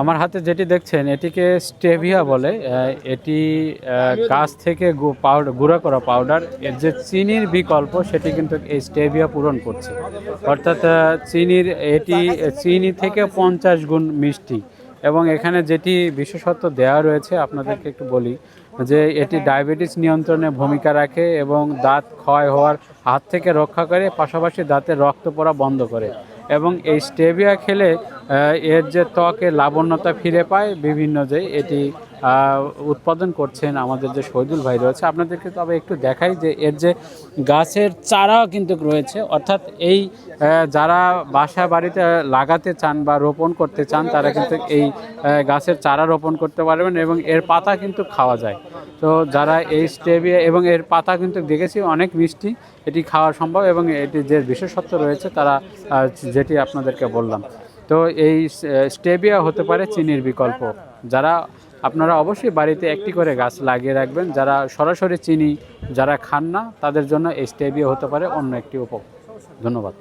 আমার হাতে যেটি দেখছেন, এটিকে স্টেভিয়া বলে। এটি গাছ থেকে পাউডার গুঁড়া করা পাউডার এর যে চিনির বিকল্প, সেটি কিন্তু এই স্টেভিয়া পূরণ করছে। অর্থাৎ চিনির, এটি, চিনি থেকে পঞ্চাশ গুণ মিষ্টি। এবং এখানে যেটি বিশেষত্ব দেওয়া রয়েছে, আপনাদেরকে একটু বলি, যে এটি ডায়াবেটিস নিয়ন্ত্রণে ভূমিকা রাখে এবং দাঁত ক্ষয় হওয়ার হাত থেকে রক্ষা করে, পাশাপাশি দাঁতের রক্ত পড়া বন্ধ করে। এবং এই স্টেভিয়া খেলে এর যে ত্বকে লাবণ্যতা ফিরে পায়, বিভিন্ন যে এটি উৎপাদন করছেন আমাদের যে শহীদুল ভাই রয়েছে, আপনাদেরকে তবে একটু দেখাই যে এর যে গাছের চারাও কিন্তু রয়েছে। অর্থাৎ এই যারা বাসা বাড়িতে লাগাতে চান বা রোপণ করতে চান, তারা কিন্তু এই গাছের চারা রোপণ করতে পারবেন এবং এর পাতা কিন্তু খাওয়া যায়। তো যারা এই স্টেভিয়া এবং এর পাতা কিন্তু দেখেছি, অনেক মিষ্টি, এটি খাওয়া সম্ভব এবং এটি যে বিশেষত্ব রয়েছে, তারা যেটি আপনাদেরকে বললাম। তো এই স্টেবিয়া হতে পারে চিনির বিকল্প। যারা, আপনারা অবশ্যই বাড়িতে একটি করে গাছ লাগিয়ে রাখবেন। যারা সরাসরি চিনি, যারা খান না, তাদের জন্য এই স্টেবিয়া হতে পারে অন্য একটি উপ ধন্যবাদ।